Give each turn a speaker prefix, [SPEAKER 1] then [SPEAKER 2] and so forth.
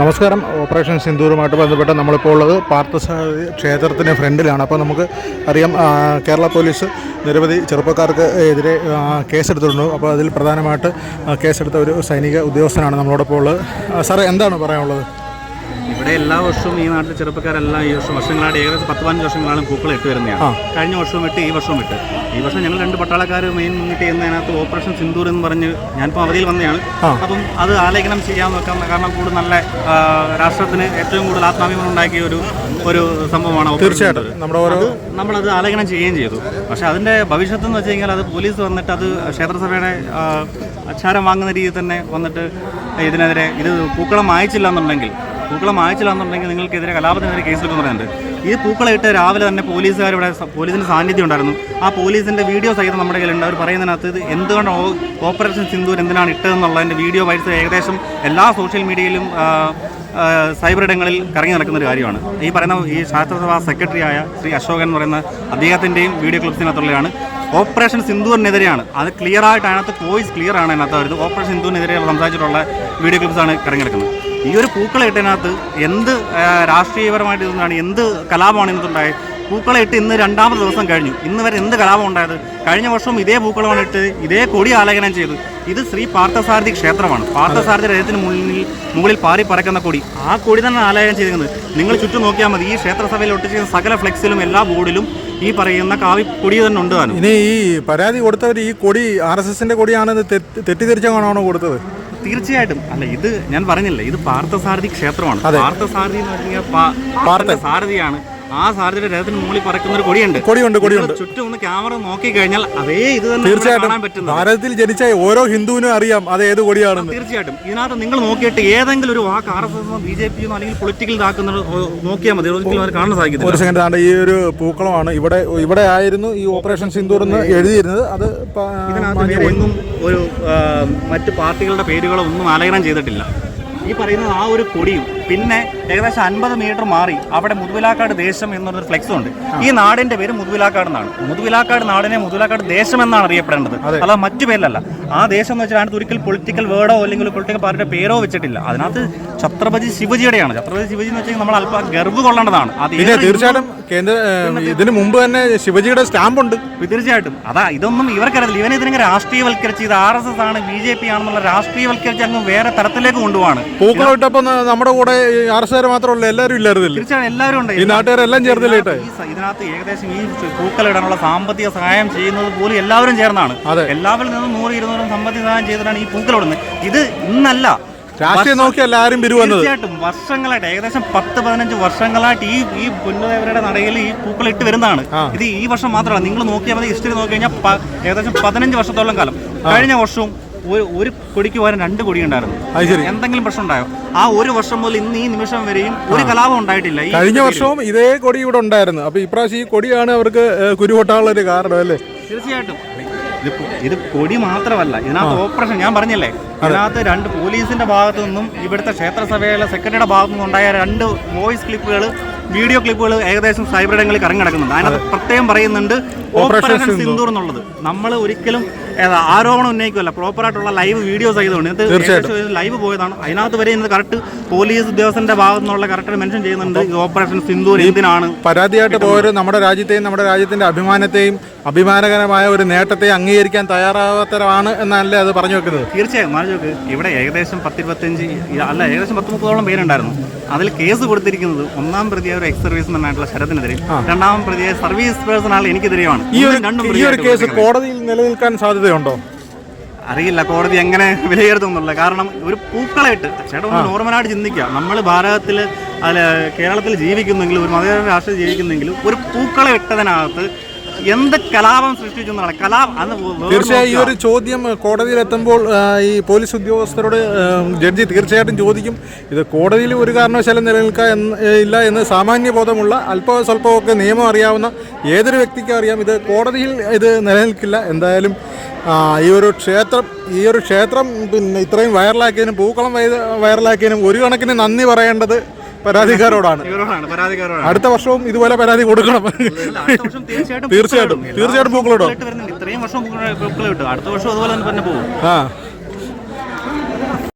[SPEAKER 1] നമസ്കാരം. ഓപ്പറേഷൻ സിന്ദൂറുമായിട്ട് ബന്ധപ്പെട്ട് നമ്മളിപ്പോൾ ഉള്ളത് പാർത്ഥസാരഥി ക്ഷേത്രത്തിന്റെ ഫ്രണ്ടിലാണ്. അപ്പോൾ നമുക്ക് അറിയാം കേരള പോലീസ് നിരവധി ചെറുപ്പക്കാർക്ക് എതിരെ കേസെടുത്തിട്ടുണ്ട്. അപ്പോൾ അതിൽ പ്രധാനമായിട്ട് കേസെടുത്ത ഒരു സൈനിക ഉദ്യോഗസ്ഥനാണ് നമ്മളോടൊപ്പം ഉള്ളത്. സാറേ എന്താണ് പറയാനുള്ളത്?
[SPEAKER 2] ഇവിടെ എല്ലാ വർഷവും ഈ നാട്ടിലെ ചെറുപ്പക്കാരെല്ലാം ഈ വർഷം വർഷങ്ങളായിട്ട് ഏകദേശം പത്ത് പതിനഞ്ച് വർഷങ്ങളാണ് പൂക്കൾ ഇട്ട് വരുന്നതാണ്. കഴിഞ്ഞ വർഷവും ഇട്ട് ഈ വർഷവും ഇട്ട്. ഈ വർഷം ഞങ്ങൾ രണ്ട് പട്ടാളക്കാർ മെയിൻ മുന്നിട്ട് ചെയ്യുന്നതിനകത്ത് ഓപ്പറേഷൻ സിന്ദൂർ എന്ന് പറഞ്ഞ് ഞാനിപ്പോൾ അവധിയിൽ വന്നതാണ് അപ്പം അത് ആലേഖനം ചെയ്യാൻ നോക്കാം കാരണം കൂടുതൽ നല്ല രാഷ്ട്രത്തിന് ഏറ്റവും കൂടുതൽ ആത്മാഭിമാനം ഉണ്ടാക്കിയ ഒരു ഒരു സംഭവമാണ്
[SPEAKER 1] തീർച്ചയായിട്ടും.
[SPEAKER 2] നമ്മളത് ആലേഖനം ചെയ്യുകയും ചെയ്തു. പക്ഷെ അതിന്റെ ഭവിഷ്യത്ത് എന്ന് വെച്ച് കഴിഞ്ഞാൽ അത് പോലീസ് വന്നിട്ട് അത് ക്ഷേത്രസഭയുടെ അച്ചാരം വാങ്ങുന്ന രീതിയിൽ തന്നെ വന്നിട്ട് ഇതിനെതിരെ ഇത് പൂക്കളം മായച്ചില്ല എന്നുണ്ടെങ്കിൽ പൂക്കളം മായച്ചില്ല എന്നുണ്ടെങ്കിൽ നിങ്ങൾക്കെതിരെ കലാപത്തിനെതിരെ കേസെടുക്കുന്നു പറയുന്നുണ്ട്. ഈ പൂക്കളമിട്ട് രാവിലെ തന്നെ പോലീസുകാർ ഇവിടെ പോലീസിന്റെ സാന്നിധ്യം ഉണ്ടായിരുന്നു. ആ പോലീസിന്റെ വീഡിയോ സഹിതം നമ്മുടെ കയ്യിലുണ്ട്. അവർ പറയുന്നതിനകത്ത് ഇത് എന്തുകൊണ്ട് ഓപ്പറേഷൻ സിന്ദൂർ എന്തിനാണ് ഇട്ടതെന്നുള്ളതിന്റെ വീഡിയോ വൈസ് ഏകദേശം എല്ലാ സോഷ്യൽ മീഡിയയിലും സൈബർ ഇടങ്ങളിൽ കറങ്ങി നടക്കുന്ന ഒരു കാര്യമാണ്. ഈ പറയുന്ന ഈ ശാസ്ത്രസഭാ സെക്രട്ടറിയായ ശ്രീ അശോകൻ എന്ന് പറയുന്ന അദ്ദേഹത്തിന്റെയും വീഡിയോ ക്ലിപ്സിനകത്തുള്ളതാണ്. ഓപ്പറേഷൻ സിന്ധുവിനെതിരെയാണ് അത് ക്ലിയറായിട്ട് അതിനകത്ത് വോയിസ് ക്ലിയറാണ് അതിനകത്ത് വരുന്നത്. ഓപ്പറേഷൻ സിന്ധുവിനെതിരെ സംസാരിച്ചിട്ടുള്ള വീഡിയോ ക്ലിപ്സാണ് കറങ്ങി നടക്കുന്നത്. ഈ ഒരു പൂക്കളയിട്ടതിനകത്ത് എന്ത് രാഷ്ട്രീയപരമായിട്ട് ഇതൊന്നാണ് എന്ത് കലാപമാണ് ഇന്നത്തുണ്ടായത് പൂക്കളയിട്ട് ഇന്ന് രണ്ടാമത്തെ ദിവസം കഴിഞ്ഞു. ഇന്ന് വരെ എന്ത് കലാപം ഉണ്ടായത്? കഴിഞ്ഞ വർഷവും ഇതേ പൂക്കളമാണ് ഇട്ട് ഇതേ കൊടി ആലേഖനം ചെയ്തു. ഇത് ശ്രീ പാർത്ഥസാരഥി ക്ഷേത്രമാണ്. പാർത്ഥസാരഥി രഥത്തിന് മുന്നിൽ മുകളിൽ പാറി പറക്കുന്ന കൊടി. ആ കൊടി തന്നെ ആലേഖനം ചെയ്തിരിക്കുന്നത്. നിങ്ങൾ ചുറ്റും നോക്കിയാൽ മതി. ഈ ക്ഷേത്രസഭയിൽ ഒട്ടിച്ചിരിക്കുന്ന സകല ഫ്ലെക്സിലും എല്ലാ ബോർഡിലും ഈ പറയുന്ന കാവി കൊടി തന്നെ ഉണ്ട്
[SPEAKER 1] ഇനി ഈ പരാതി കൊടുത്തവർ ഈ കൊടി ആർ എസ് എസിന്റെ കൊടിയാണെന്ന് തെറ്റ് തെറ്റിദ്ധരിച്ചാണോ കൊടുത്തത്?
[SPEAKER 2] തീർച്ചയായിട്ടും. അല്ല ഇത് ഞാൻ പറഞ്ഞില്ലേ ഇത് പാർത്ഥസാരഥി ക്ഷേത്രമാണ്. പാർത്ഥസാരഥി എന്ന് പറഞ്ഞാൽ സാരഥിയാണ്. ആ സാഹചര്യം രഥത്തിന് മുകളിൽ പറക്കുന്ന ഒരു കൊടിയുണ്ട്.
[SPEAKER 1] കൊടിയുണ്ട് കൊടിയുണ്ട്.
[SPEAKER 2] ചുറ്റും ഒന്ന് ക്യാമറ നോക്കി കഴിഞ്ഞാൽ അതേ ഇത് തന്നെ
[SPEAKER 1] തീർച്ചയായിട്ടും. ഭാരതത്തിൽ ജനിച്ച ഓരോ ഹിന്ദുവിനും അറിയാം അത് ഏത് കൊടിയാണ്
[SPEAKER 2] തീർച്ചയായിട്ടും. ഇതിനകത്ത് നിങ്ങൾ നോക്കിയിട്ട് ഏതെങ്കിലും ഒരു വാക്ക് R S S B J പിന്നോ അല്ലെങ്കിൽ പൊളിറ്റിക്കൽ ഇതാക്കുന്ന നോക്കിയാൽ മതി. ഒരിക്കലും അവർ കാണാൻ സാധിക്കും
[SPEAKER 1] ഒരു സെക്കൻഡ് ആണ് ഈ ഒരു പൂക്കളമാണ് ഇവിടെ ഇവിടെ ആയിരുന്നു ഈ ഓപ്പറേഷൻ സിന്ദൂർ എന്ന് എഴുതിയിരുന്നത്. അത്
[SPEAKER 2] എങ്ങും ഒരു മറ്റ് പാർട്ടികളുടെ പേരുകളോ ഒന്നും ആലേഖനം ചെയ്തിട്ടില്ല. ഈ പറയുന്നത് ആ ഒരു കൊടിയും പിന്നെ ഏകദേശം അൻപത് മീറ്റർ മാറി അവിടെ മുതുവിലാക്കാട് ദേശം എന്നൊരു ഫ്ലെക്സും ഉണ്ട്. ഈ നാടിന്റെ പേര് മുതുവിലാക്കാട് എന്നാണ്. മുതുവിലാക്കാട് നാടിനെ മുതുവിലാക്കാട് ദേശം എന്നാണ് അറിയപ്പെടേണ്ടത്. അല്ല മറ്റു പേരിലല്ല. ആ ദേശം എന്ന് വെച്ചാൽ അതിനകത്ത് ഒരിക്കൽ പൊളിറ്റിക്കൽ വേർഡോ അല്ലെങ്കിൽ പൊളിറ്റിക്കൽ പാർട്ടിയുടെ പേരോ വെച്ചിട്ടില്ല. അതിനകത്ത് ഛത്രപതി ശിവജിയുടെയാണ്. ഛത്രപതി ശിവജി എന്ന് വെച്ചാൽ നമ്മൾ അല്പം ഗർവ് കൊള്ളേണ്ടതാണ്. അത്
[SPEAKER 1] തീർച്ചയായിട്ടും കേന്ദ്ര ഇതിനു ഇതിന് മുമ്പ് തന്നെ ശിവജിയുടെ സ്റ്റാമ്പ് ഉണ്ട്.
[SPEAKER 2] തീർച്ചയായിട്ടും. അതാ ഇതൊന്നും ഇവർക്കറിയില്ല ഇവനെ ഇതിനെ രാഷ്ട്രീയവൽക്കരിച്ച് ഇത് ആർ എസ് എസ് ആണ് ബി ജെ പി ആണെന്നുള്ള രാഷ്ട്രീയവൽക്കരിച്ച് അങ്ങ് വേറെ തരത്തിലേക്ക് കൊണ്ടുപോവാണ്.
[SPEAKER 1] പൂക്കളം ഇട്ടപ്പോൾ നമ്മുടെ കൂടെ ആർ എസ് മാത്രമല്ല എല്ലാവരും ഇല്ലായിരുന്നില്ല?
[SPEAKER 2] തീർച്ചയായും എല്ലാവരും ഉണ്ട്.
[SPEAKER 1] ഈ നാട്ടുകാരെല്ലാം ചേർന്നില്ലേ ഇട്ടേ?
[SPEAKER 2] ഈ സ- ഇതിനകത്ത് ഏകദേശം ഈ പൂക്കളിടാനുള്ള സാമ്പത്തിക സഹായം ചെയ്യുന്നത് പോലും എല്ലാവരും ചേർന്നാണ്.
[SPEAKER 1] അതെ.
[SPEAKER 2] എല്ലാവരിൽ നിന്നും നൂറ് ഇരുന്നൂറും സാമ്പത്തിക സഹായം ചെയ്തിട്ടാണ് ഈ പൂക്കളിടുന്നത്. ഇത് ഇന്നല്ല.
[SPEAKER 1] രാഷ്ട്രീയം നോക്കിയല്ല ആരും പിരിവന്നത്
[SPEAKER 2] തീർച്ചയായിട്ടും വർഷങ്ങളായിട്ട് ഏകദേശം പത്ത് പതിനഞ്ച് വർഷങ്ങളായിട്ട് ഈ ഈ പുന്നദേവരുടെ നടയിൽ ഈ പൂക്കൾ ഇട്ട് വരുന്നതാണ് ഇത് ഈ വർഷം മാത്രമല്ല. നിങ്ങൾ നോക്കിയാൽ മതി ഹിസ്റ്ററി നോക്കി കഴിഞ്ഞാൽ ഏകദേശം പതിനഞ്ച് വർഷത്തോളം കാലം. കഴിഞ്ഞ വർഷവും ഒരു ഒരു കൊടിക്ക് പകരം രണ്ട് കൊടി ഉണ്ടായിരുന്നു. എന്തെങ്കിലും പ്രശ്നം ഉണ്ടായോ? ആ ഒരു വർഷം മുതൽ ഇന്ന് ഈ നിമിഷം വരെയും ഒരു കലാപം ഉണ്ടായിട്ടില്ല.
[SPEAKER 1] കഴിഞ്ഞ വർഷവും ഇതേ കൊടി ഇവിടെ ഉണ്ടായിരുന്നു. അപ്പൊ ഇപ്രാവശ്യം ഈ കൊടിയാണ് അവർക്ക് കുരുവട്ടാനുള്ള കുരുപൊട്ടാനുള്ള ഒരു കാരണം അല്ലേ?
[SPEAKER 2] തീർച്ചയായിട്ടും. ഇത് ഇത് കൊടി മാത്രമല്ല ഇതിനകത്ത് ഓപ്പറേഷൻ ഞാൻ പറഞ്ഞല്ലേ? ഇതിനകത്ത് രണ്ട് പോലീസിന്റെ ഭാഗത്തു നിന്നും ഇവിടുത്തെ ക്ഷേത്രസഭയിലെ സെക്രട്ടറിയുടെ ഭാഗത്തു നിന്നും ഉണ്ടായ രണ്ട് വോയിസ് ക്ലിപ്പുകൾ വീഡിയോ ക്ലിപ്പുകൾ ഏകദേശം സൈബർ ഇടങ്ങളിൽ കറങ്ങി നടക്കുന്നുണ്ട്. അതിനകത്ത് പ്രത്യേകം പറയുന്നുണ്ട് ഓപ്പറേഷൻ സിന്ദൂർ എന്നുള്ളത്. നമ്മൾ ഒരിക്കലും ആരോപണം ഉന്നയിക്കുമല്ല പ്രോപ്പറായിട്ടുള്ള ലൈവ് വീഡിയോസ് ആയതുകൊണ്ട് തീർച്ചയായിട്ടും. ലൈവ് പോയതാണ്. അതിനകത്ത് വരെ ഇന്ന് കറക്റ്റ് പോലീസ് ഉദ്യോഗസ്ഥന്റെ ഭാഗത്തു നിന്നുള്ള കറക്റ്റ് മെൻഷൻ ചെയ്യുന്നുണ്ട്. ഈ ഓപ്പറേഷൻ സിന്ദൂർ എന്തിനാണ്
[SPEAKER 1] പരാതിയായിട്ട് പോയവർ നമ്മുടെ രാജ്യത്തെയും നമ്മുടെ രാജ്യത്തിന്റെ അഭിമാനത്തെയും അഭിമാനകരമായ ഒരു നേട്ടത്തെ അംഗീകരിക്കാൻ തയ്യാറാവാത്തരമാണ് എന്നല്ലേ അത് പറഞ്ഞു വെക്കുന്നത്?
[SPEAKER 2] തീർച്ചയായും. മാറി നോക്ക് ഇവിടെ ഏകദേശം പത്തിരുപത്തഞ്ച് അല്ല ഏകദേശം പത്ത് മുപ്പതോളം പേരുണ്ടായിരുന്നു. അതിൽ കേസ് കൊടുത്തിരിക്കുന്നത് ഒന്നാം പ്രതിയായ ഒരു എക്സ് സർവീസ് ആയിട്ടുള്ള ശരത്തിനെതിരെ രണ്ടാം പ്രതിയായ സർവീസ് പേഴ്സൺ ആൾ എനിക്കെതിരെയാണ്
[SPEAKER 1] ഈ ഒരു കേസ് കോടതിയിൽ നിലനിൽക്കാൻ സാധ്യതയുണ്ടോ
[SPEAKER 2] അറിയില്ല കോടതി എങ്ങനെ വിലയിരുത്തുന്നുള്ളത് കാരണം ഒരു പൂക്കളായിട്ട് ചേട്ടാ ഒന്ന് നോർമലായിട്ട് ചിന്തിക്കുക. നമ്മൾ ഭാരതത്തിൽ അല്ല കേരളത്തിൽ ജീവിക്കുന്നെങ്കിലും ഒരു മതേതര രാഷ്ട്രീയം ജീവിക്കുന്നെങ്കിലും ഒരു പൂക്കളെ ഇട്ടതിനകത്ത് എന്ത് കലാപം സൃഷ്ടിച്ചു എന്നാണ്. കലാപം
[SPEAKER 1] തീർച്ചയായും ഈ ഒരു ചോദ്യം കോടതിയിൽ എത്തുമ്പോൾ ഈ പോലീസ് ഉദ്യോഗസ്ഥരോട് ജഡ്ജി തീർച്ചയായിട്ടും ചോദിക്കും ഇത് കോടതിയിൽ ഒരു കാരണവശാലും നിലനിൽക്കുക എന്ന് ഇല്ല എന്ന് സാമാന്യ ബോധമുള്ള അല്പ സ്വല്പമൊക്കെ നിയമം അറിയാവുന്ന ഏതൊരു വ്യക്തിക്കും അറിയാം ഇത് കോടതിയിൽ ഇത് നിലനിൽക്കില്ല. എന്തായാലും ഈ ഒരു ക്ഷേത്രം ഈ ഒരു ക്ഷേത്രം പിന്നെ ഇത്രയും വൈറലാക്കിയതിനും പൂക്കളം വൈ- വൈറലാക്കിയതിനും ഒരു കണക്കിന് നന്ദി പറയേണ്ടത് പരാതിക്കാരോടാണ്.
[SPEAKER 2] ഇവരോടാണ് പരാതിക്കാരോടാണ്.
[SPEAKER 1] അടുത്ത വർഷവും ഇതുപോലെ പരാതി കൊടുക്കണം.
[SPEAKER 2] അടുത്ത വർഷം തീർച്ചയായിട്ടും
[SPEAKER 1] തീർച്ചയായിട്ടും. തീർച്ചയായിട്ടും പൂക്കളിടും
[SPEAKER 2] ഇത്രയും വർഷം പൂക്കള- പൂക്കളിട്ട് അടുത്ത വർഷം അതുപോലെ തന്നെ പോകും
[SPEAKER 1] ആ.